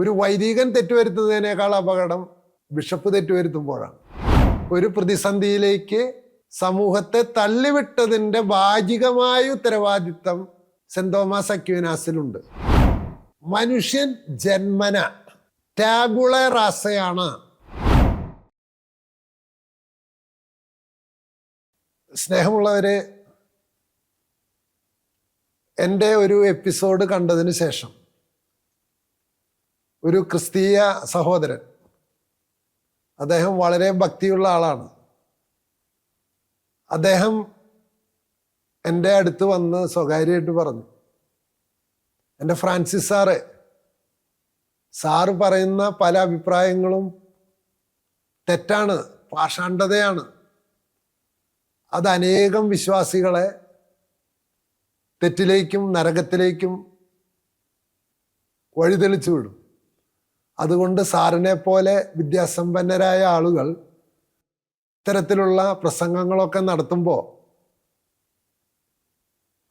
ഒരു വൈദികൻ തെറ്റുവരുത്തുന്നതിനേക്കാൾ അപകടം ബിഷപ്പ് തെറ്റുവരുത്തുമ്പോഴാണ്. ഒരു പ്രതിസന്ധിയിലേക്ക് സമൂഹത്തെ തള്ളിവിട്ടതിന്റെ ഭാഗികമായ ഉത്തരവാദിത്തം സെന്റ് തോമസ് മനുഷ്യൻ ജന്മന ടാബുള റാസയാണ് സ്നേഹമുള്ളവരെ എന്റെ ഒരു എപ്പിസോഡ് കണ്ടതിന് ശേഷം ഒരു ക്രിസ്തീയ സഹോദരൻ. അദ്ദേഹം വളരെ ഭക്തിയുള്ള ആളാണ്. അദ്ദേഹം എന്റെ അടുത്ത് വന്ന് സ്വകാര്യമായിട്ട് പറഞ്ഞു. എന്റെ ഫ്രാൻസിസ് സാറ് സാറ് പറയുന്ന പല അഭിപ്രായങ്ങളും തെറ്റാണ് പാഷാണ്ഡതയാണ്. അത് അനേകം വിശ്വാസികളെ തെറ്റിലേക്കും നരകത്തിലേക്കും വഴിതെളിച്ചു വിടും. അതുകൊണ്ട് സാറിനെ പോലെ വിദ്യാസമ്പന്നരായ ആളുകൾ ഇത്തരത്തിലുള്ള പ്രസംഗങ്ങളൊക്കെ നടത്തുമ്പോൾ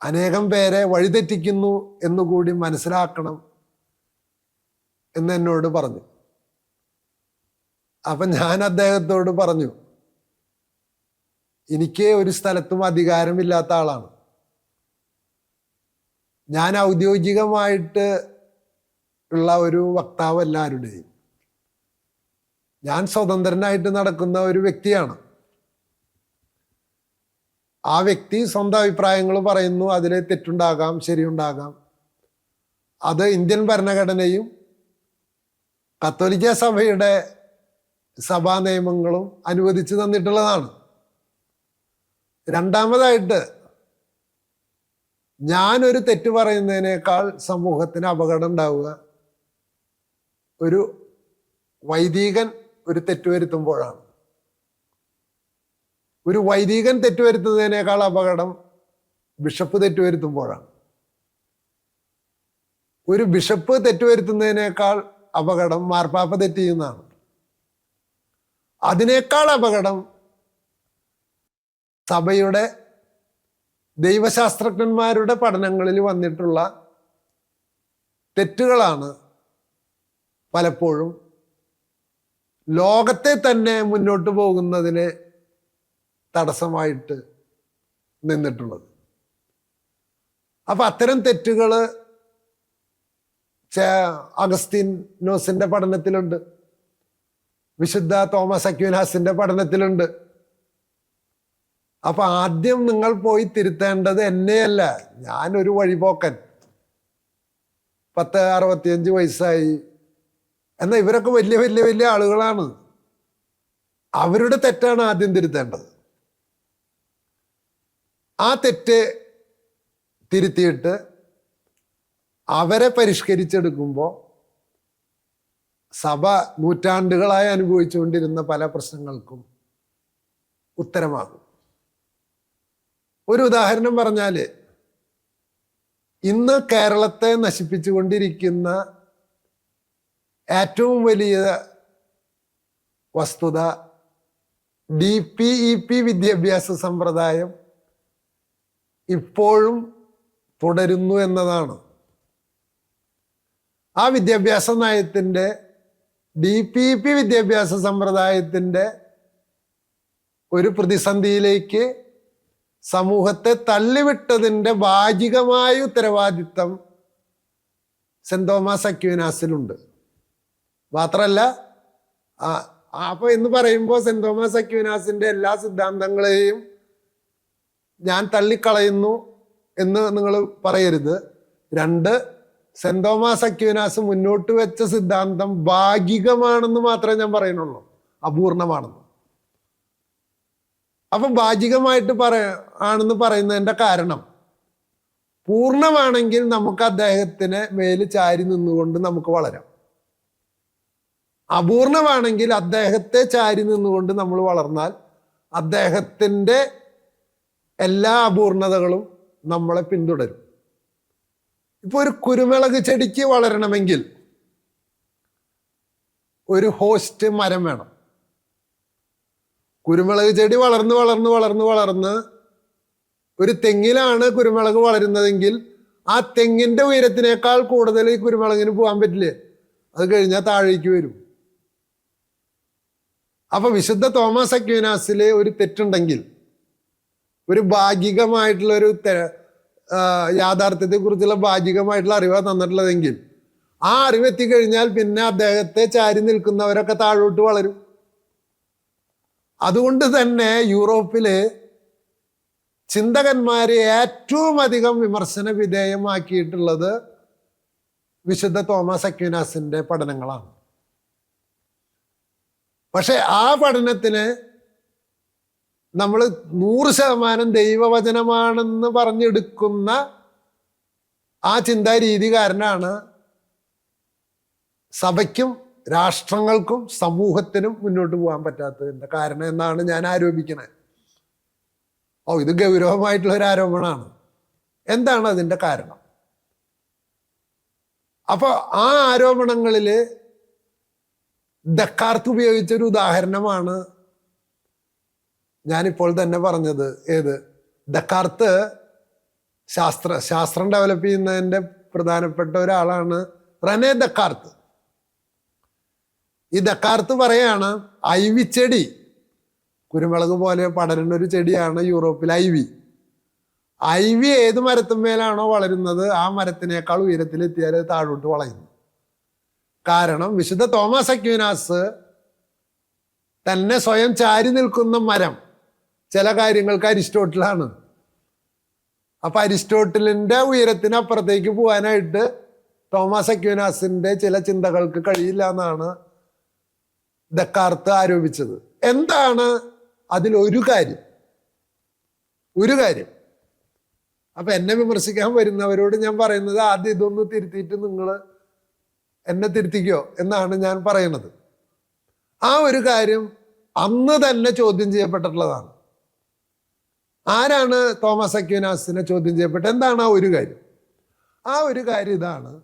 അനേകം പേരെ വഴിതെറ്റിക്കുന്നു എന്നുകൂടി മനസ്സിലാക്കണം എന്ന് എന്നോട് പറഞ്ഞു. അപ്പം ഞാൻ അദ്ദേഹത്തോട് പറഞ്ഞു എനിക്ക് ഒരു സ്ഥലത്തും അധികാരമില്ലാത്ത ആളാണ്. ഞാൻ ഔദ്യോഗികമായിട്ട് ഉള്ള ഒരു വക്താവ് എല്ലാവരുടെയും. ഞാൻ സ്വതന്ത്രനായിട്ട് നടക്കുന്ന ഒരു വ്യക്തിയാണ്. ആ വ്യക്തി സ്വന്തം അഭിപ്രായങ്ങൾ പറയുന്നു അതിൽ തെറ്റുണ്ടാകാം ശരിയുണ്ടാകാം. അത് ഇന്ത്യൻ ഭരണഘടനയും കത്തോലിക്ക സഭയുടെ സഭാ നിയമങ്ങളും അനുവദിച്ചു തന്നിട്ടുള്ളതാണ്. രണ്ടാമതായിട്ട് ഞാനൊരു തെറ്റ് പറയുന്നതിനേക്കാൾ സമൂഹത്തിന് അപകടം ഉണ്ടാവുക ഒരു വൈദികൻ ഒരു തെറ്റ് വരുത്തുമ്പോഴാണ് ഒരു വൈദികൻ തെറ്റ് വരുത്തുന്നതിനേക്കാൾ അപകടം ബിഷപ്പ് തെറ്റ് വരുത്തുമ്പോഴാണ് ഒരു ബിഷപ്പ് തെറ്റ് വരുത്തുന്നതിനേക്കാൾ അപകടം മാർപ്പാപ്പ തെറ്റ് അതിനേക്കാൾ അപകടം സഭയുടെ ദൈവശാസ്ത്രജ്ഞന്മാരുടെ പഠനങ്ങളിൽ വന്നിട്ടുള്ള തെറ്റുകളാണ് പലപ്പോഴും ലോകത്തെ തന്നെ മുന്നോട്ട് പോകുന്നതിന് തടസ്സമായിട്ട് നിന്നിട്ടുള്ളത്. അപ്പൊ അത്തരം തെറ്റുകൾ അഗസ്തീനോസിന്റെ പഠനത്തിലുണ്ട്. വിശുദ്ധ തോമസ് അക്യൂനാസിന്റെ പഠനത്തിലുണ്ട്. അപ്പൊ ആദ്യം നിങ്ങൾ പോയി തിരുത്തേണ്ടത് എന്നെയല്ല ഞാനൊരു വഴിപോക്കൻ. പത്ത് അറുപത്തിയഞ്ച് വയസ്സായി എന്നാൽ ഇവരൊക്കെ വലിയ വലിയ വലിയ ആളുകളാണ്. അവരുടെ തെറ്റാണ് ആദ്യം തിരുത്തേണ്ടത്. ആ തെറ്റ് തിരുത്തിയിട്ട് അവരെ പരിഷ്കരിച്ചെടുക്കുമ്പോൾ സഭ നൂറ്റാണ്ടുകളായി അനുഭവിച്ചുകൊണ്ടിരുന്ന പല പ്രശ്നങ്ങൾക്കും ഉത്തരമാകും. ഒരു ഉദാഹരണം പറഞ്ഞാൽ ഇന്ന് കേരളത്തെ നശിപ്പിച്ചുകൊണ്ടിരിക്കുന്ന ഏറ്റവും വലിയ വസ്തുത ഡി പി ഇ പി വിദ്യാഭ്യാസ സമ്പ്രദായം ഇപ്പോഴും തുടരുന്നു എന്നതാണ്. ആ വിദ്യാഭ്യാസ നയത്തിന്റെ ഡി പി ഇ പി വിദ്യാഭ്യാസ സമ്പ്രദായത്തിന്റെ ഒരു പ്രതിസന്ധിയിലേക്ക് സമൂഹത്തെ തള്ളിവിട്ടതിന്റെ ഭാഗികമായ ഉത്തരവാദിത്തം സെന്റ് തോമസ് അക്യൂനാസിലുണ്ട് മാത്രമല്ല അപ്പൊ എന്ന് പറയുമ്പോൾ സെന്റ് തോമസ് അക്യൂനാസിന്റെ എല്ലാ സിദ്ധാന്തങ്ങളെയും ഞാൻ തള്ളിക്കളയുന്നു എന്ന് നിങ്ങൾ പറയരുത്. രണ്ട് സെന്റ് തോമസ് അക്യൂനാസ് മുന്നോട്ട് വെച്ച സിദ്ധാന്തം ഭാഗികമാണെന്ന് മാത്രമേ ഞാൻ പറയുന്നുള്ളൂ. അപൂർണമാണെന്ന്. അപ്പൊ ഭാഗികമായിട്ട് പറയ ആണെന്ന് പറയുന്നതിന്റെ കാരണം പൂർണമാണെങ്കിൽ നമുക്ക് അദ്ദേഹത്തിന് മേൽ ചാരി നിന്നുകൊണ്ട് നമുക്ക് വളരാം. അപൂർണമാണെങ്കിൽ അദ്ദേഹത്തെ ചാരി നിന്നുകൊണ്ട് നമ്മൾ വളർന്നാൽ അദ്ദേഹത്തിന്റെ എല്ലാ അപൂർണതകളും നമ്മളെ പിന്തുടരും. ഇപ്പൊ ഒരു കുരുമുളക് ചെടിക്ക് വളരണമെങ്കിൽ ഒരു ഹോസ്റ്റ് മരം വേണം. കുരുമുളക് ചെടി വളർന്ന് വളർന്ന് വളർന്ന് വളർന്ന് ഒരു തെങ്ങിലാണ് കുരുമുളക് വളരുന്നതെങ്കിൽ ആ തെങ്ങിന്റെ ഉയരത്തിനേക്കാൾ കൂടുതൽ ഈ കുരുമുളകിന് പോകാൻ പറ്റില്ലേ? അത് കഴിഞ്ഞാൽ താഴേക്ക് വരും. അപ്പൊ വിശുദ്ധ തോമസ് അക്യുനാസിലെ ഒരു തെറ്റുണ്ടെങ്കിൽ ഒരു ഭാഗികമായിട്ടുള്ള ഒരു യാഥാർത്ഥ്യത്തെ കുറിച്ചുള്ള ഭാഗികമായിട്ടുള്ള അറിവാണ് തന്നിട്ടുള്ളതെങ്കിൽ ആ അറിവ് എത്തിക്കഴിഞ്ഞാൽ പിന്നെ അദ്ദേഹത്തെ ചാരി നിൽക്കുന്നവരൊക്കെ താഴോട്ട് വളരും. അതുകൊണ്ട് തന്നെ യൂറോപ്പിലെ ചിന്തകന്മാരെ ഏറ്റവും അധികം വിമർശന വിധേയമാക്കിയിട്ടുള്ളത് വിശുദ്ധ തോമസ് അക്യൂനാസിന്റെ പഠനങ്ങളാണ്. പക്ഷെ ആ പഠനത്തിന് നമ്മൾ നൂറ് ശതമാനം ദൈവവചനമാണെന്ന് പറഞ്ഞെടുക്കുന്ന ആ ചിന്താരീതി കാരനാണ് സഭയ്ക്കും രാഷ്ട്രങ്ങൾക്കും സമൂഹത്തിനും മുന്നോട്ട് പോകാൻ പറ്റാത്തതിന്റെ കാരണം എന്നാണ് ഞാൻ ആരോപിക്കുന്നത്. ഓ ഇത് ഗൗരവമായിട്ടുള്ള ഒരു ആരോപണമാണ്. എന്താണ് അതിന്റെ കാരണം? അപ്പോൾ ആ ആരോപണങ്ങളിൽ ദക്കാർത്ത് ഉപയോഗിച്ച ഒരു ഉദാഹരണമാണ് ഞാനിപ്പോൾ തന്നെ പറഞ്ഞത്. ഏത്? ഡക്കാർത്ത് ശാസ്ത്ര ശാസ്ത്രം ഡെവലപ്പ് ചെയ്യുന്നതിന്റെ പ്രധാനപ്പെട്ട ഒരാളാണ് റനെ ദക്കാർത്ത് ഈ ദക്കാർത്ത് പറയാണ് ഐവി ചെടി. കുരുമുളക് പോലെ പടരുന്ന ഒരു ചെടിയാണ് യൂറോപ്പിൽ ഐവി. ഐവി ഏത് മരത്തിന്മേലാണോ വളരുന്നത് ആ മരത്തിനേക്കാൾ ഉയരത്തിലെത്തിയാൽ താഴോട്ട് വളയുന്നു. കാരണം വിശുദ്ധ തോമസ് അക്യൂനാസ് തന്നെ സ്വയം ചാരി നിൽക്കുന്ന മരം. ചില കാര്യങ്ങൾക്ക് അരിസ്റ്റോട്ടിലാണ്. അപ്പൊ അരിസ്റ്റോട്ടിലിന്റെ ഉയരത്തിനപ്പുറത്തേക്ക് പോകാനായിട്ട് തോമസ് അക്യുനാസിന്റെ ചില ചിന്തകൾക്ക് കഴിയില്ല എന്നാണ് ദക്കാർത്ത് ആരോപിച്ചത്. എന്താണ് അതിൽ ഒരു കാര്യം? ഒരു കാര്യം. അപ്പൊ എന്നെ വിമർശിക്കാൻ വരുന്നവരോട് ഞാൻ പറയുന്നത് ആദ്യം ഇതൊന്ന് തിരുത്തിയിട്ട് നിങ്ങൾ എന്നെ തിരുത്തിക്കോ എന്നാണ് ഞാൻ പറയുന്നത്. ആ ഒരു കാര്യം അന്ന് തന്നെ ചോദ്യം ചെയ്യപ്പെട്ടിട്ടുള്ളതാണ്. ആരാണ് തോമസ് അക്യൂനാസിനെ ചോദ്യം ചെയ്യപ്പെട്ടത്? എന്താണ് ആ ഒരു കാര്യം? ആ ഒരു കാര്യം ഇതാണ്.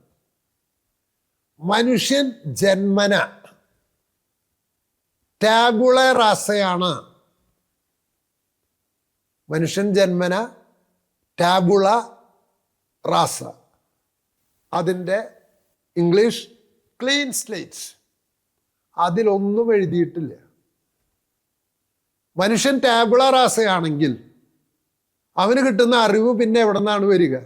മനുഷ്യൻ ജന്മന. ടാബുള റാസയാണ് മനുഷ്യൻ ജന്മന ടാബുള റാസ അതിന്റെ ഇംഗ്ലീഷ് ക്ലീൻ സ്ലേറ്റ് അതിലൊന്നും എഴുതിയിട്ടില്ല. മനുഷ്യൻ ടാബുള ആസയാണെങ്കിൽ അവന് കിട്ടുന്ന അറിവ് പിന്നെ എവിടെ നിന്നാണ് വരിക?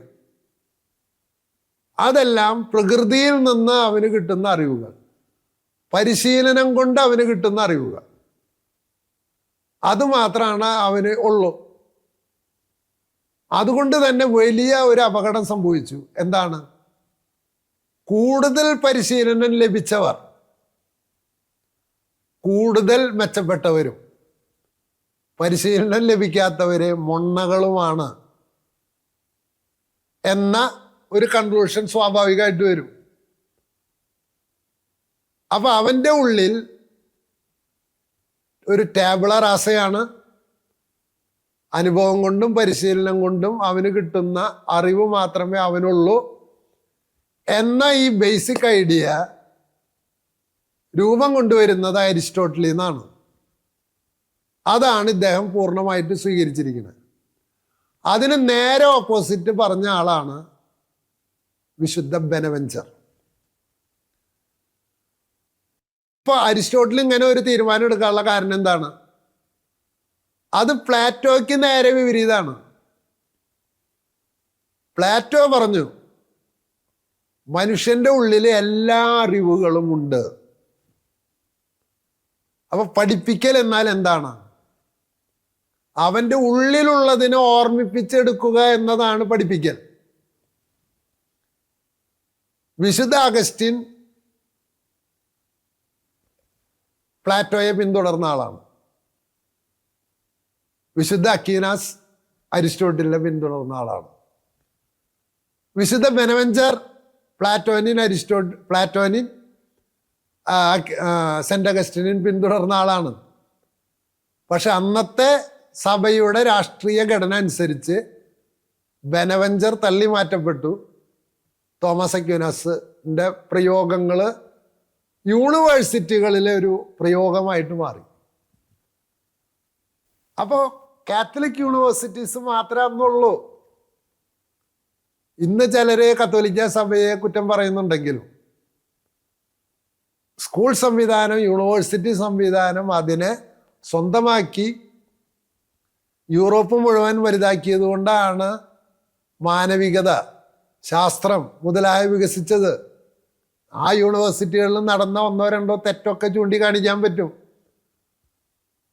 അതെല്ലാം പ്രകൃതിയിൽ നിന്ന് അവന് കിട്ടുന്ന അറിവുകൾ. പരിശീലനം കൊണ്ട് അവന് കിട്ടുന്ന അറിവുകൾ. അതുമാത്രമാണ് അവന് ഉള്ളൂ. അതുകൊണ്ട് തന്നെ വലിയ ഒരു അപകടം സംഭവിച്ചു. എന്താണ്? കൂടുതൽ പരിശീലനം ലഭിച്ചവർ കൂടുതൽ മെച്ചപ്പെട്ടവരും പരിശീലനം ലഭിക്കാത്തവര് മൊണ്ണകളുമാണ് എന്ന ഒരു കൺക്ലൂഷൻ സ്വാഭാവികമായിട്ട് വരും. അപ്പൊ അവന്റെ ഉള്ളിൽ ഒരു ടേബിളർ ആശയാണ്. അനുഭവം കൊണ്ടും പരിശീലനം കൊണ്ടും അവന് കിട്ടുന്ന അറിവ് മാത്രമേ അവനുള്ളൂ. എന്ന ഈ ബേസിക് ഐഡിയ രൂപം കൊണ്ടുവരുന്നത് അരിസ്റ്റോട്ടലിൽ നിന്നാണ് അതാണ് ഇദ്ദേഹം പൂർണമായിട്ട് സ്വീകരിച്ചിരിക്കുന്നത്. അതിന് നേരെ ഓപ്പോസിറ്റ് പറഞ്ഞ ആളാണ് വിശുദ്ധ ബെനവെഞ്ചർ. ഇപ്പൊ അരിസ്റ്റോട്ടിൽ ഇങ്ങനെ ഒരു തീരുമാനം എടുക്കാനുള്ള കാരണം എന്താണ്? അത് പ്ലാറ്റോയ്ക്ക് നേരെ വിപരീതമാണ് പ്ലാറ്റോ പറഞ്ഞു മനുഷ്യന്റെ ഉള്ളിൽ എല്ലാ അറിവുകളും ഉണ്ട്. അപ്പൊ പഠിപ്പിക്കൽ എന്നാൽ എന്താണ്? അവന്റെ ഉള്ളിലുള്ളതിനെ ഓർമ്മിപ്പിച്ചെടുക്കുക എന്നതാണ് പഠിപ്പിക്കൽ. വിശുദ്ധ അഗസ്റ്റിൻ പ്ലാറ്റോയെ പിന്തുടർന്ന ആളാണ്. വിശുദ്ധ അക്കീനാസ് അരിസ്റ്റോട്ടിലിനെ പിന്തുടർന്ന ആളാണ്. വിശുദ്ധ ബെനവെഞ്ചർ പ്ലാറ്റോനിൻ അരിസ്റ്റോ പ്ലാറ്റോനിൻ സെന്റ് അഗസ്റ്റിനിൻ പിന്തുടർന്ന ആളാണ്. പക്ഷെ അന്നത്തെ സഭയുടെ രാഷ്ട്രീയ ഘടന അനുസരിച്ച് ബെനവെഞ്ചർ തള്ളി മാറ്റപ്പെട്ടു. തോമസ് അക്യൂനാസിന്റെ പ്രയോഗങ്ങൾ യൂണിവേഴ്സിറ്റികളിലെ ഒരു പ്രയോഗമായിട്ട് മാറി. അപ്പോൾ കാത്തലിക് യൂണിവേഴ്സിറ്റീസ് മാത്രമേ അന്നുള്ളൂ. ഇന്ന് ചിലര് കത്തോലിക്ക സഭയെ കുറ്റം പറയുന്നുണ്ടെങ്കിലും സ്കൂൾ സംവിധാനം യൂണിവേഴ്സിറ്റി സംവിധാനം അതിനെ സ്വന്തമാക്കി യൂറോപ്പ് മുഴുവൻ വലുതാക്കിയത് കൊണ്ടാണ് മാനവികത ശാസ്ത്രം മുതലായ വികസിച്ചത്. ആ യൂണിവേഴ്സിറ്റികളിൽ നടന്ന ഒന്നോ രണ്ടോ തെറ്റൊക്കെ ചൂണ്ടിക്കാണിക്കാൻ പറ്റും.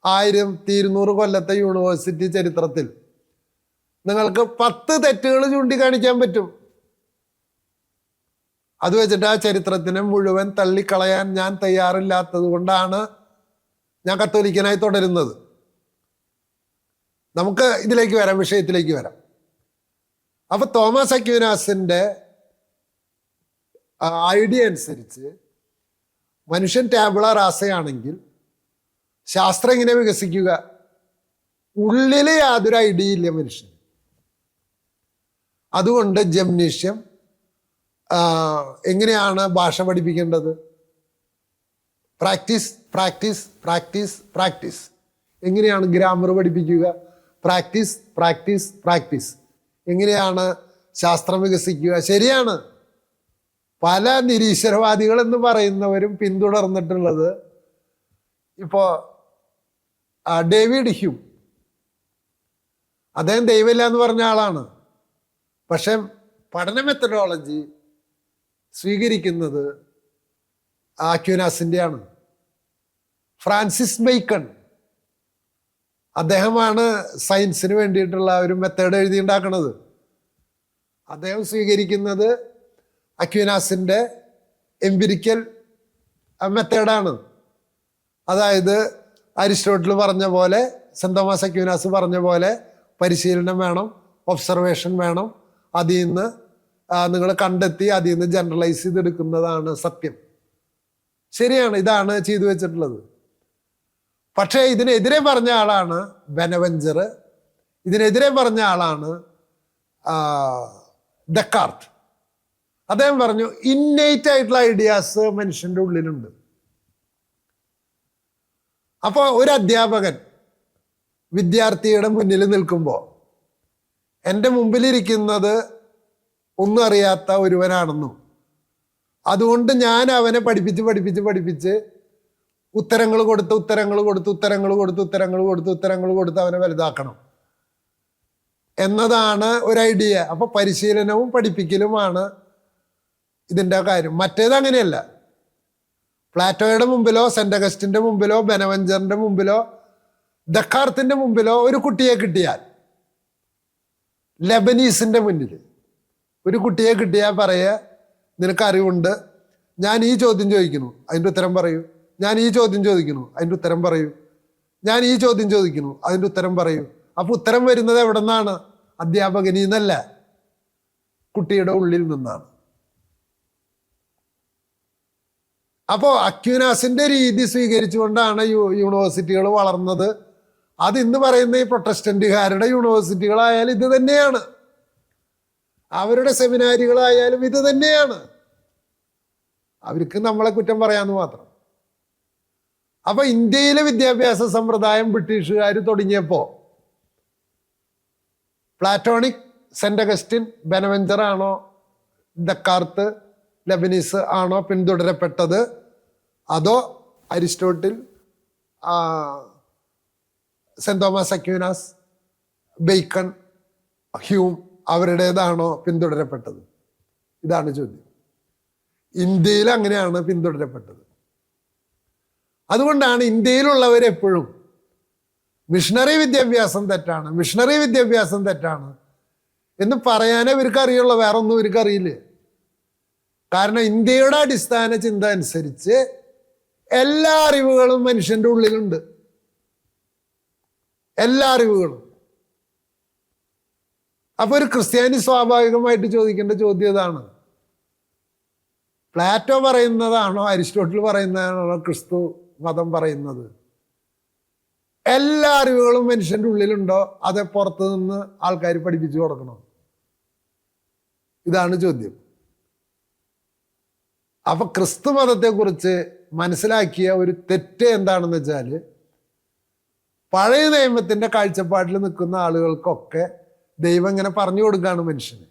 ആയിരത്തി ഇരുന്നൂറ് കൊല്ലത്തെ യൂണിവേഴ്സിറ്റി ചരിത്രത്തിൽ. നിങ്ങൾക്ക് പത്ത് തെറ്റുകൾ ചൂണ്ടിക്കാണിക്കാൻ പറ്റും. അത് വെച്ചിട്ട് ആ ചരിത്രത്തിനെ മുഴുവൻ തള്ളിക്കളയാൻ ഞാൻ തയ്യാറില്ലാത്തത് കൊണ്ടാണ് ഞാൻ കത്തോലിക്കനായി തുടരുന്നത്. നമുക്ക് ഇതിലേക്ക് വരാം വിഷയത്തിലേക്ക് വരാം. അപ്പൊ തോമസ് അക്യുനാസിന്റെ ഐഡിയ അനുസരിച്ച് മനുഷ്യൻ ടാബിള റാസയാണെങ്കിൽ ശാസ്ത്രം ഇങ്ങനെ വികസിക്കുക. ഉള്ളിൽ യാതൊരു ഐഡിയ ഇല്ല മനുഷ്യൻ അതുകൊണ്ട് ജംനീഷ്യം എങ്ങനെയാണ് ഭാഷ പഠിപ്പിക്കേണ്ടത്? Practice practice practice practice. എങ്ങനെയാണ് ഗ്രാമർ പഠിപ്പിക്കുക? Practice practice practice. എങ്ങനെയാണ് ശാസ്ത്രം വികസിക്കുക? ശരിയാണ്. പല നിരീശ്വരവാദികൾ എന്ന് പറയുന്നവരും പിന്തുടർന്നിട്ടുള്ളത് ഇപ്പോ ആ, ഡേവിഡ് ഹ്യൂം. അദ്ദേഹം ദൈവമില്ല എന്ന് പറഞ്ഞ ആളാണ്. പക്ഷെ പഠന മെത്തഡോളജി സ്വീകരിക്കുന്നത് ആക്യുനാസിന്റെ ആണ് ഫ്രാൻസിസ് ബൈക്കൺ അദ്ദേഹമാണ് സയൻസിന് വേണ്ടിയിട്ടുള്ള ഒരു മെത്തേഡ് എഴുതിയുണ്ടാക്കുന്നത് അദ്ദേഹം സ്വീകരിക്കുന്നത് അക്യുനാസിന്റെ എംപിരിക്കൽ മെത്തേഡാണ് അതായത് അരിസ്റ്റോട്ടിൽ പറഞ്ഞ പോലെ സെന്റ് തോമസ് അക്യുനാസ് പറഞ്ഞ പോലെ പരിശീലനം വേണം ഒബ്സർവേഷൻ വേണം അതിൽ നിന്ന് നിങ്ങൾ കണ്ടെത്തി അതിൽ നിന്ന് ജനറലൈസ് ചെയ്തെടുക്കുന്നതാണ് സത്യം. ശരിയാണ് ഇതാണ് ചെയ്തു വെച്ചിട്ടുള്ളത്. പക്ഷേ ഇതിനെതിരെ പറഞ്ഞ ആളാണ് ബെനവെഞ്ചർ ഇതിനെതിരെ പറഞ്ഞ ആളാണ് ഡെക്കാർട്ട് അദ്ദേഹം പറഞ്ഞു ഇന്നേറ്റ് ആയിട്ടുള്ള ഐഡിയാസ് മനുഷ്യന്റെ ഉള്ളിലുണ്ട്. അപ്പോൾ ഒരു അധ്യാപകൻ വിദ്യാർത്ഥിയുടെ മുന്നിൽ നിൽക്കുമ്പോൾ എന്റെ മുമ്പിലിരിക്കുന്നത് ഒന്നും അറിയാത്ത ഒരുവനാണെന്നും. അതുകൊണ്ട് ഞാൻ അവനെ പഠിപ്പിച്ച് പഠിപ്പിച്ച് പഠിപ്പിച്ച് ഉത്തരങ്ങൾ കൊടുത്ത് ഉത്തരങ്ങൾ കൊടുത്ത് ഉത്തരങ്ങൾ കൊടുത്ത് ഉത്തരങ്ങൾ കൊടുത്ത് ഉത്തരങ്ങൾ കൊടുത്ത് അവനെ വലുതാക്കണം. എന്നതാണ് ഒരു ഐഡിയ. അപ്പോൾ പരിശീലനവും പഠിപ്പിക്കലുമാണ് ഇതിന്റെ കാര്യം. മറ്റേത് അങ്ങനെയല്ല. പ്ലാറ്റോയുടെ മുമ്പിലോ സെന്റ് അഗസ്റ്റിന്റെ മുമ്പിലോ ബെനവഞ്ചറിന്റെ മുമ്പിലോ ദക്കാർത്തിന്റെ മുമ്പിലോ ഒരു കുട്ടിയെ കിട്ടിയാൽ ലെബനീസിന്റെ മുന്നിൽ. ഒരു കുട്ടിയെ കിട്ടിയാൽ പറയുക നിനക്ക് അറിവുണ്ട്. ഞാൻ ഈ ചോദ്യം ചോദിക്കുന്നു. അതിന്റെ ഉത്തരം പറയൂ. ഞാൻ ഈ ചോദ്യം ചോദിക്കുന്നു. അതിന്റെ ഉത്തരം പറയൂ. ഞാൻ ഈ ചോദ്യം ചോദിക്കുന്നു. അതിന്റെ ഉത്തരം പറയൂ. അപ്പോൾ ഉത്തരം വരുന്നത് എവിടെ നിന്നാണ് അധ്യാപകനിൽ നിന്നല്ല. കുട്ടിയുടെ ഉള്ളിൽ നിന്നാണ്. അപ്പോൾ അക്യൂനാസിന്റെ രീതി സ്വീകരിച്ചുകൊണ്ടാണ് യൂണിവേഴ്സിറ്റികൾ വളർന്നത്. അത് ഇന്ന് പറയുന്ന ഈ പ്രൊട്ടസ്റ്റന്റുകാരുടെ യൂണിവേഴ്സിറ്റികളായാലും ഇത് തന്നെയാണ്. അവരുടെ സെമിനാരികളായാലും ഇത് തന്നെയാണ്. അവർക്ക് നമ്മളെ കുറ്റം പറയാന്ന് മാത്രം. അപ്പൊ ഇന്ത്യയിലെ വിദ്യാഭ്യാസ സമ്പ്രദായം ബ്രിട്ടീഷുകാർ തുടങ്ങിയപ്പോ പ്ലാറ്റോണിക് സെന്റ് അഗസ്റ്റിൻ ബെനവെഞ്ചർ ആണോ ഡക്കാർത്ത് ലെബനീസ് ആണോ പിന്തുടരപ്പെട്ടത്? അതോ Aristotle Saint Thomas Aquinas Bacon Hume അവരുടേതാണോ പിന്തുടരപ്പെട്ടത്? ഇതാണ് ചോദ്യം. ഇന്ത്യയിൽ അങ്ങനെയാണ് പിന്തുടരപ്പെട്ടത്. അതുകൊണ്ടാണ് ഇന്ത്യയിലുള്ളവർ എപ്പോഴും മിഷണറി വിദ്യാഭ്യാസം തെറ്റാണ് മിഷണറി വിദ്യാഭ്യാസം തെറ്റാണ് എന്ന് പറയാനേ ഇവർക്ക് അറിയുള്ളൂ വേറെ ഒന്നും ഇവർക്ക് അറിയില്ല കാരണം ഇന്ത്യയുടെ അടിസ്ഥാന ചിന്ത അനുസരിച്ച് എല്ലാ അറിവുകളും മനുഷ്യന്റെ ഉള്ളിലുണ്ട്. എല്ലാ അറിവുകളും. അപ്പോൾ ഒരു ക്രിസ്ത്യാനി സ്വാഭാവികമായിട്ട് ചോദിക്കേണ്ട ചോദ്യം ഇതാണ്. പ്ലാറ്റോ പറയുന്നതാണോ? അരിസ്റ്റോട്ടിൽ പറയുന്നതാണോ? ക്രിസ്തു മതം പറയുന്നത്? എല്ലാ അറിവുകളും മനുഷ്യന്റെ ഉള്ളിലുണ്ടോ? അതെ പുറത്തു നിന്ന് ആൾക്കാർ പഠിപ്പിച്ചു കൊടുക്കണോ? ഇതാണ് ചോദ്യം. അപ്പൊ ക്രിസ്തു മതത്തെക്കുറിച്ച് മനസ്സിലാക്കിയ ഒരു തെറ്റ് എന്താണെന്ന് വെച്ചാൽ പഴയ നിയമത്തിന്റെ കാഴ്ചപ്പാടിൽ നിൽക്കുന്ന ആളുകൾക്കൊക്കെ ദൈവം ഇങ്ങനെ പറഞ്ഞു കൊടുക്കുകയാണ് മനുഷ്യന്.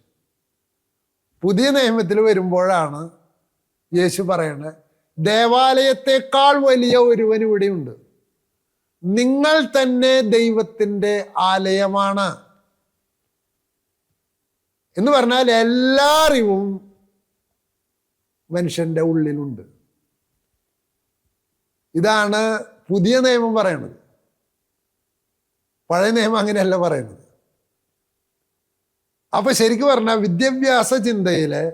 പുതിയ നിയമത്തിൽ വരുമ്പോഴാണ് യേശു പറയുന്നത് ദേവാലയത്തെക്കാൾ വലിയ ഒരുവൻ ഇവിടെയുണ്ട്. നിങ്ങൾ തന്നെ ദൈവത്തിന്റെ ആലയമാണ്. എന്ന് പറഞ്ഞാൽ എല്ലാ അറിവും മനുഷ്യന്റെ ഉള്ളിലുണ്ട്. ഇതാണ് പുതിയ നിയമം പറയണത്. പഴയ നിയമം അങ്ങനെയല്ല പറയുന്നത്. അപ്പൊ ശരിക്കും പറഞ്ഞാൽ വിദ്യാഭ്യാസ ചിന്തയിലെ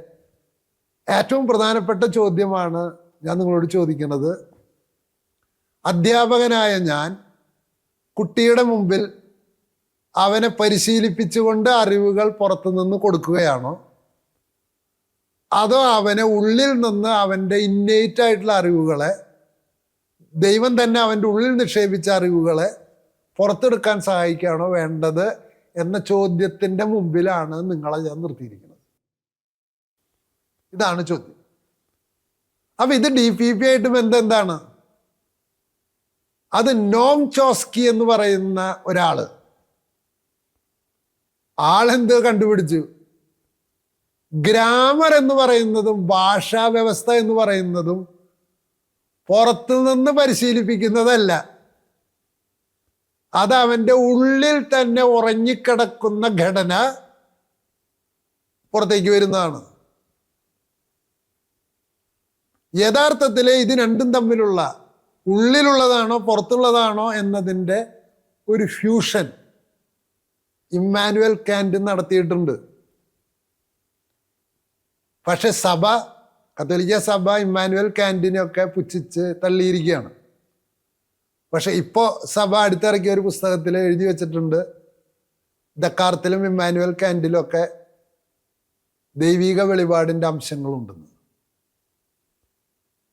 ഏറ്റവും പ്രധാനപ്പെട്ട ചോദ്യമാണ് ഞാൻ നിങ്ങളോട് ചോദിക്കുന്നത്. അധ്യാപകനായ ഞാൻ കുട്ടിയുടെ മുമ്പിൽ അവനെ പരിശീലിപ്പിച്ചുകൊണ്ട് അറിവുകൾ പുറത്തുനിന്ന് കൊടുക്കുകയാണോ? അതോ അവനെ ഉള്ളിൽ നിന്ന് അവന്റെ ഇന്നേറ്റ് ആയിട്ടുള്ള അറിവുകളെ ദൈവം തന്നെ അവന്റെ ഉള്ളിൽ നിക്ഷേപിച്ച അറിവുകളെ പുറത്തെടുക്കാൻ സഹായിക്കുകയാണോ വേണ്ടത് എന്ന ചോദ്യത്തിന്റെ മുമ്പിലാണ് നിങ്ങളെ ഞാൻ നിർത്തിയിരിക്കുന്നത്. ഇതാണ് ചോദ്യം. അപ്പൊ ഇത് ഡി പി പി ആയിട്ട് ബന്ധം എന്താണ്? അത് നോം ചോസ്കി എന്ന് പറയുന്ന ഒരാൾ. ആളെന്ത് കണ്ടുപിടിച്ചു? ഗ്രാമർ എന്ന് പറയുന്നതും ഭാഷാ വ്യവസ്ഥ എന്ന് പറയുന്നതും പുറത്തുനിന്ന് പരിശീലിപ്പിക്കുന്നതല്ല. അത് അവന്റെ ഉള്ളിൽ തന്നെ ഉറങ്ങിക്കിടക്കുന്ന ഘടന പുറത്തേക്ക് വരുന്നതാണ്. യഥാർത്ഥത്തിൽ ഇത് രണ്ടും തമ്മിലുള്ള ഉള്ളിലുള്ളതാണോ പുറത്തുള്ളതാണോ എന്നതിന്റെ ഒരു ഫ്യൂഷൻ ഇമ്മാനുവൽ കാൻഡ് നടത്തിയിട്ടുണ്ട്. പക്ഷെ സഭ കത്തോലിക്ക സഭ ഇമ്മാനുവൽ കാൻഡിനെയൊക്കെ പുച്ഛിച്ച് തള്ളിയിരിക്കുകയാണ്. പക്ഷെ ഇപ്പോൾ സഭ അടുത്തിറക്കിയ ഒരു പുസ്തകത്തിൽ എഴുതി വെച്ചിട്ടുണ്ട്. ദക്കാർത്തിലും ഇമ്മാനുവൽ കാൻഡിലും ഒക്കെ ദൈവിക വെളിപാടിന്റെ അംശങ്ങളുണ്ടെന്ന്.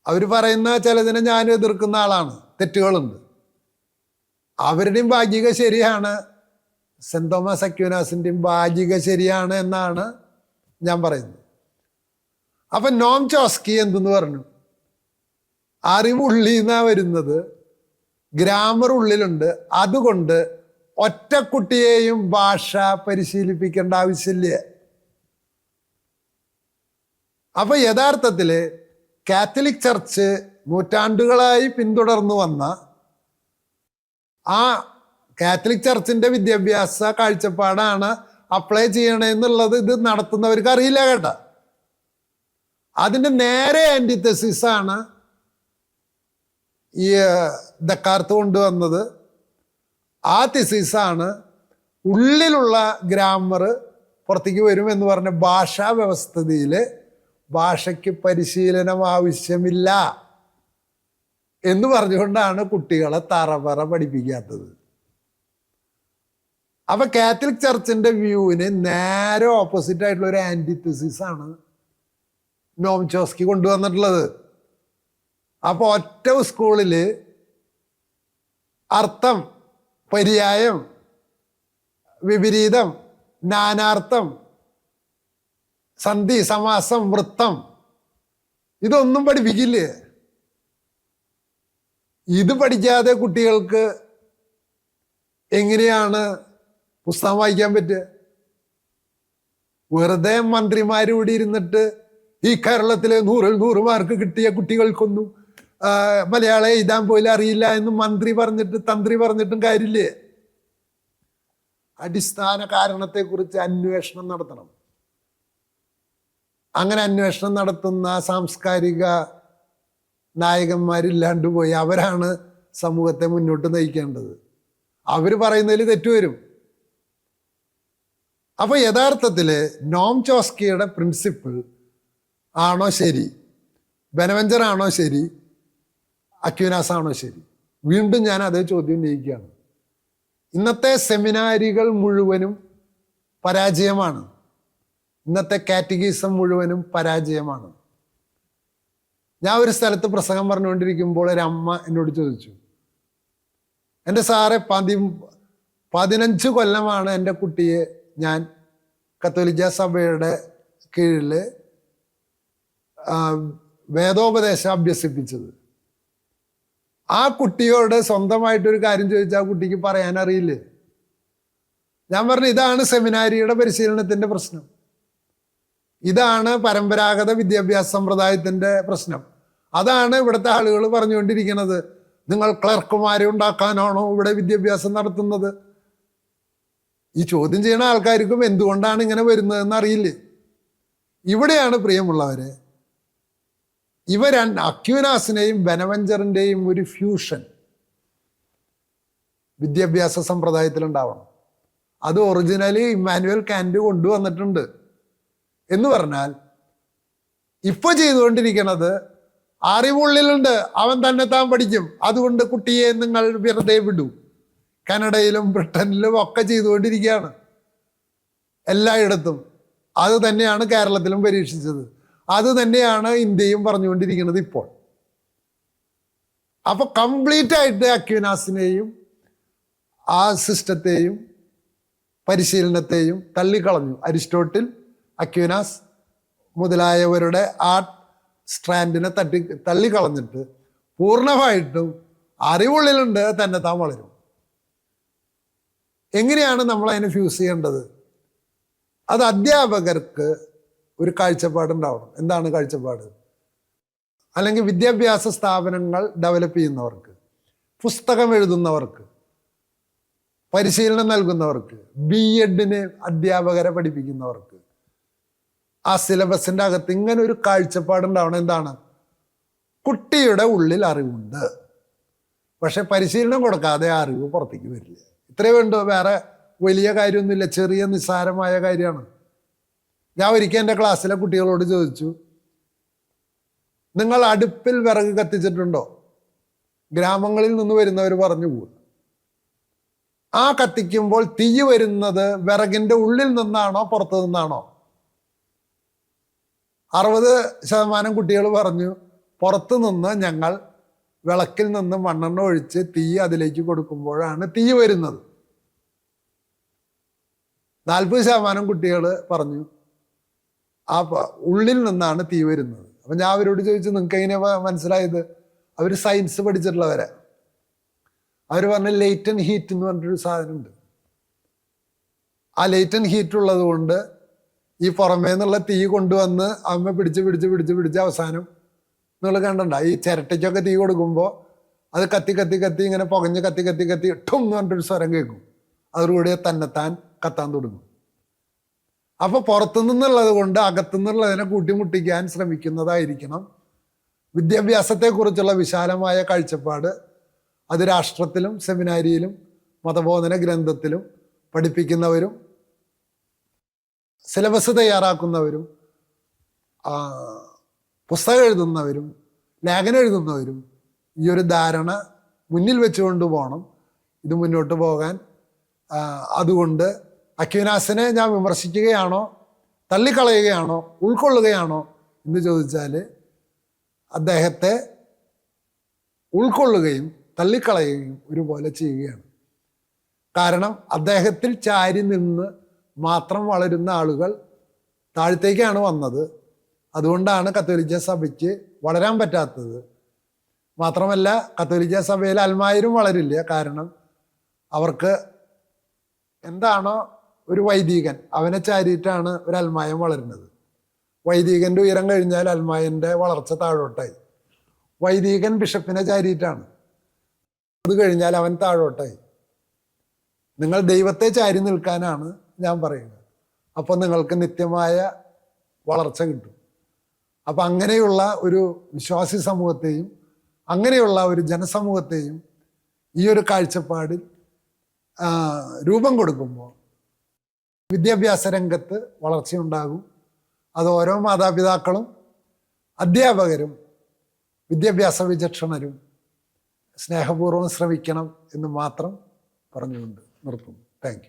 അവർ പറയുന്ന ചിലതിനെ ഞാൻ എതിർക്കുന്ന ആളാണ്. തെറ്റുകളുണ്ട്. അവരുടെയും ഭാഗിക ശരിയാണ്. സെന്റ് തോമസ് അക്യൂനാസിന്റെയും ഭാഗിക ശരിയാണ് എന്നാണ് ഞാൻ പറയുന്നത്. അപ്പൊ നോം ചോസ്കി എന്തെന്ന് പറഞ്ഞു? അറിവുള്ളിന്നാ വരുന്നത്. ഗ്രാമർ ഉള്ളിലുണ്ട്. അതുകൊണ്ട് ഒറ്റ കുട്ടിയെയും ഭാഷ പരിശീലിപ്പിക്കേണ്ട ആവശ്യമില്ല. അപ്പൊ യഥാർത്ഥത്തിൽ കാത്തലിക് ചർച്ച് നൂറ്റാണ്ടുകളായി പിന്തുടർന്നു വന്ന ആ കാത്തലിക് ചർച്ചിന്റെ വിദ്യാഭ്യാസ കാഴ്ചപ്പാടാണ് അപ്ലൈ ചെയ്യണമെന്നുള്ളത് ഇത് നടത്തുന്നവർക്ക് അറിയില്ല കേട്ടോ. അതിന്റെ നേരെ ആന്റിത്തസിസ് ആണ് ഈ ദക്കാർത്ത് കൊണ്ടുവന്നത് ആ തിസീസാണ് ഉള്ളിലുള്ള ഗ്രാമർ പുറത്തേക്ക് വരുമെന്ന് പറഞ്ഞ ഭാഷാ വ്യവസ്ഥതിയിൽ ഭാഷയ്ക്ക് പരിശീലനം ആവശ്യമില്ല എന്ന് പറഞ്ഞുകൊണ്ടാണ് കുട്ടികളെ തറപറ പഠിപ്പിക്കാത്തത്. അപ്പൊ കാത്തലിക് ചർച്ചിന്റെ വ്യൂവിന് നേരെ ഓപ്പോസിറ്റ് ആയിട്ടുള്ള ഒരു ആന്റിത്തസിസ് ആണ് നോം ചോസ്കി കൊണ്ടുവന്നിട്ടുള്ളത്. അപ്പൊ ഒറ്റ സ്കൂളിൽ അർത്ഥം പര്യായം വിപരീതം നാനാർത്ഥം സന്ധി സമാസം വൃത്തം ഇതൊന്നും പഠിപ്പിക്കില്ലേ? ഇത് പഠിക്കാതെ കുട്ടികൾക്ക് എങ്ങനെയാണ് പുസ്തകം വായിക്കാൻ പറ്റുക? വെറുതെ മന്ത്രിമാർ ഇവിടെ ഇരുന്നിട്ട് ഈ കേരളത്തിലെ നൂറിൽ നൂറ് മാർക്ക് കിട്ടിയ കുട്ടികൾക്കൊന്നും മലയാളം എഴുതാൻ പോലും അറിയില്ല എന്ന് മന്ത്രി പറഞ്ഞിട്ട് തന്ത്രി പറഞ്ഞിട്ടും കാര്യമില്ലേ? അടിസ്ഥാന കാരണത്തെക്കുറിച്ച് അന്വേഷണം നടത്തണം. അങ്ങനെ അന്വേഷണം നടത്തുന്ന സാംസ്കാരിക നായകന്മാരില്ലാണ്ട് പോയി. അവരാണ് സമൂഹത്തെ മുന്നോട്ട് നയിക്കേണ്ടത്. അവർ പറയുന്നതിൽ തെറ്റുവരും അപ്പൊ യഥാർത്ഥത്തിൽ നോം ചോസ്കിയുടെ പ്രിൻസിപ്പിൾ ആണോ ശരി? ബെനവെഞ്ചർ ആണോ ശരി? അക്യൂനാസ് ആണോ ശരി? വീണ്ടും ഞാൻ അതേ ചോദ്യം ഉന്നയിക്കുകയാണ്. ഇന്നത്തെ സെമിനാരികൾ മുഴുവനും പരാജയമാണ്. ഇന്നത്തെ കാറ്റഗീസം മുഴുവനും പരാജയമാണ്. ഞാൻ ഒരു സ്ഥലത്ത് പ്രസംഗം പറഞ്ഞുകൊണ്ടിരിക്കുമ്പോൾ ഒരു അമ്മ എന്നോട് ചോദിച്ചു എന്റെ സാറെ പതി പതിനഞ്ച് കൊല്ലമാണ് എന്റെ കുട്ടിയെ ഞാൻ കത്തോലിക്ക സഭയുടെ കീഴിൽ വേദോപദേശം അഭ്യസിപ്പിച്ചത്. ആ കുട്ടിയോട് സ്വന്തമായിട്ടൊരു കാര്യം ചോദിച്ചാൽ കുട്ടിക്ക് പറയാൻ അറിയില്ലേ ഞാൻ പറഞ്ഞു ഇതാണ് സെമിനാരിയുടെ പരിശീലനത്തിന്റെ പ്രശ്നം. ഇതാണ് പരമ്പരാഗത വിദ്യാഭ്യാസ സമ്പ്രദായത്തിന്റെ പ്രശ്നം. അതാണ് ഇവിടുത്തെ ആളുകൾ പറഞ്ഞുകൊണ്ടിരിക്കുന്നത്. നിങ്ങൾ ക്ലർക്കുമാരെ ഉണ്ടാക്കാനാണോ ഇവിടെ വിദ്യാഭ്യാസം നടത്തുന്നത്? ഈ ചോദ്യം ചെയ്യുന്ന ആൾക്കാർക്കും എന്തുകൊണ്ടാണ് ഇങ്ങനെ വരുന്നതെന്ന് അറിയില്ലേ? ഇവിടെയാണ് പ്രിയമുള്ളവരെ ഇവ രണ്ട് അക്യൂനാസിനെയും ബനവഞ്ചറിന്റെയും ഒരു ഫ്യൂഷൻ വിദ്യാഭ്യാസ സമ്പ്രദായത്തിൽ ഉണ്ടാവണം അത് ഒറിജിനലി ഇമ്മാനുവൽ കാൻഡ് കൊണ്ടുവന്നിട്ടുണ്ട്. എന്ന് പറഞ്ഞാൽ ഇപ്പൊ ചെയ്തുകൊണ്ടിരിക്കുന്നത് അറിവുള്ളിലുണ്ട് അവൻ തന്നെ താൻ പഠിക്കും. അതുകൊണ്ട് കുട്ടിയെ നിങ്ങൾ വെറുതെ വിടൂ. കനഡയിലും ബ്രിട്ടനിലും ഒക്കെ ചെയ്തുകൊണ്ടിരിക്കുകയാണ്. എല്ലായിടത്തും. അത് തന്നെയാണ് കേരളത്തിലും പരീക്ഷിച്ചത്. അത് തന്നെയാണ് ഇന്ത്യയും പറഞ്ഞുകൊണ്ടിരിക്കുന്നത് ഇപ്പോൾ. അപ്പൊ കംപ്ലീറ്റ് ആയിട്ട് അക്യുനാസിനെയും ആ സിസ്റ്റത്തെയും പരിശീലനത്തെയും തള്ളിക്കളഞ്ഞു. അരിസ്റ്റോട്ടിൽ അക്യുനാസ് മുതലായവരുടെ ആ സ്ട്രാൻഡിനെ തട്ടി തള്ളിക്കളഞ്ഞിട്ട് പൂർണമായിട്ടും അറിവുള്ളിലുണ്ട് തന്നെ താൻ വളരും. എങ്ങനെയാണ് നമ്മൾ അതിനെ ഫ്യൂസ് ചെയ്യേണ്ടത്? അത് അധ്യാപകർക്ക് ഒരു കാഴ്ചപ്പാടുണ്ടാവണം. എന്താണ് കാഴ്ചപ്പാട്? അല്ലെങ്കിൽ വിദ്യാഭ്യാസ സ്ഥാപനങ്ങൾ ഡെവലപ്പ് ചെയ്യുന്നവർക്ക് പുസ്തകം എഴുതുന്നവർക്ക് പരിശീലനം നൽകുന്നവർക്ക് ബി എഡിന് അധ്യാപകരെ പഠിപ്പിക്കുന്നവർക്ക് ആ സിലബസിന്റെ അകത്ത് ഇങ്ങനെ ഒരു കാഴ്ചപ്പാടുണ്ടാവണം. എന്താണ്? കുട്ടിയുടെ ഉള്ളിൽ അറിവുണ്ട്. പക്ഷെ പരിശീലനം കൊടുക്കാതെ ആ അറിവ് പുറത്തേക്ക് വരില്ല. ഇത്രയേ വേണ്ടോ. വേറെ വലിയ കാര്യമൊന്നുമില്ല. ചെറിയ നിസ്സാരമായ കാര്യമാണ്. ഞാൻ ഒരിക്കൽ എന്റെ ക്ലാസ്സിലെ കുട്ടികളോട് ചോദിച്ചു നിങ്ങൾ അടുപ്പിൽ വിറക് കത്തിച്ചിട്ടുണ്ടോ? ഗ്രാമങ്ങളിൽ നിന്ന് വരുന്നവർ പറഞ്ഞു പോകും ആ കത്തിക്കുമ്പോൾ തീ വരുന്നത് വിറകിന്റെ ഉള്ളിൽ നിന്നാണോ പുറത്തു നിന്നാണോ? അറുപത് ശതമാനം കുട്ടികൾ പറഞ്ഞു പുറത്തു നിന്ന് ഞങ്ങൾ വിളക്കിൽ നിന്ന് മണ്ണെണ്ണ ഒഴിച്ച് തീ അതിലേക്ക് കൊടുക്കുമ്പോഴാണ് തീ വരുന്നത്. നാൽപ്പത് ശതമാനം കുട്ടികൾ പറഞ്ഞു ആ ഉള്ളിൽ നിന്നാണ് തീ വരുന്നത്. അപ്പം ഞാൻ അവരോട് ചോദിച്ചു നിങ്ങൾക്ക് എങ്ങനെ മനസ്സിലായത്? അവർ സയൻസ് പഠിച്ചിട്ടുള്ളവരാ. അവർ പറഞ്ഞ ലേറ്റൻ ഹീറ്റ് എന്ന് പറഞ്ഞിട്ടൊരു സാധനമുണ്ട്. ആ ലേറ്റൻ ഹീറ്റ് ഉള്ളത് കൊണ്ട് ഈ പുറമേ നിന്നുള്ള തീ കൊണ്ടുവന്ന് അമ്മ പിടിച്ച് പിടിച്ച് പിടിച്ച് പിടിച്ച് അവസാനം നിങ്ങൾ കണ്ടണ്ട ഈ ചിരട്ടയ്ക്കൊക്കെ തീ കൊടുക്കുമ്പോൾ അത് കത്തി കത്തി കത്തി ഇങ്ങനെ പുകഞ്ഞ് കത്തി കത്തി കത്തി ഠും എന്ന് പറഞ്ഞിട്ടൊരു സ്വരം കേൾക്കും. അതോടുകൂടി തന്നെത്താൻ കത്താൻ തുടങ്ങും. അപ്പൊ പുറത്തു നിന്നുള്ളത് കൊണ്ട് അകത്തുനിന്നുള്ളതിനെ കൂട്ടിമുട്ടിക്കാൻ ശ്രമിക്കുന്നതായിരിക്കണം. വിദ്യാഭ്യാസത്തെക്കുറിച്ചുള്ള വിശാലമായ കാഴ്ചപ്പാട് അത് രാഷ്ട്രത്തിലും സെമിനാരിയിലും മതബോധന ഗ്രന്ഥത്തിലും പഠിപ്പിക്കുന്നവരും സിലബസ് തയ്യാറാക്കുന്നവരും പുസ്തകം എഴുതുന്നവരും ലേഖനം എഴുതുന്നവരും ഈ ഒരു ധാരണ മുന്നിൽ വെച്ചുകൊണ്ട് പോകണം. ഇത് മുന്നോട്ട് പോകാൻ അതുകൊണ്ട് അക്യുനാസിനെ ഞാൻ വിമർശിക്കുകയാണോ? തള്ളിക്കളയുകയാണോ? ഉൾക്കൊള്ളുകയാണോ? എന്ന് ചോദിച്ചാൽ അദ്ദേഹത്തെ ഉൾക്കൊള്ളുകയും തള്ളിക്കളയുകയും ഒരുപോലെ ചെയ്യുകയാണ്. കാരണം അദ്ദേഹത്തിൽ ചാരി നിന്ന് മാത്രം വളരുന്ന ആളുകൾ താഴത്തേക്കാണ് വന്നത്. അതുകൊണ്ടാണ് കത്തോലിക്ക സഭയ്ക്ക് വളരാൻ പറ്റാത്തത്. മാത്രമല്ല കത്തോലിക്ക സഭയിൽ അൽമായരും വളരില്ല. കാരണം അവർക്ക് എന്താണോ ഒരു വൈദികൻ. അവനെ ചാരിയിട്ടാണ് ഒരു അൽമായം വളരുന്നത്. വൈദികന്റെ ഉയരം കഴിഞ്ഞാൽ അൽമായന്റെ വളർച്ച താഴോട്ടായി. വൈദികൻ ബിഷപ്പിനെ ചാരിയിട്ടാണ്. അത് കഴിഞ്ഞാൽ അവൻ താഴോട്ടായി. നിങ്ങൾ ദൈവത്തെ ചാരി നിൽക്കാനാണ് ഞാൻ പറയുന്നത്. അപ്പോൾ നിങ്ങൾക്ക് നിത്യമായ വളർച്ച കിട്ടും. അപ്പം അങ്ങനെയുള്ള ഒരു വിശ്വാസി സമൂഹത്തെയും അങ്ങനെയുള്ള ഒരു ജനസമൂഹത്തെയും ഈ ഒരു കാഴ്ചപ്പാടിൽ രൂപം കൊടുക്കുമ്പോൾ വിദ്യാഭ്യാസ രംഗത്ത് വളർച്ചയുണ്ടാകും. അത് ഓരോ മാതാപിതാക്കളും അധ്യാപകരും വിദ്യാഭ്യാസ വിചക്ഷണരും സ്നേഹപൂർവം ശ്രമിക്കണം എന്ന് മാത്രം പറഞ്ഞുകൊണ്ട് നിർത്തുന്നു. താങ്ക്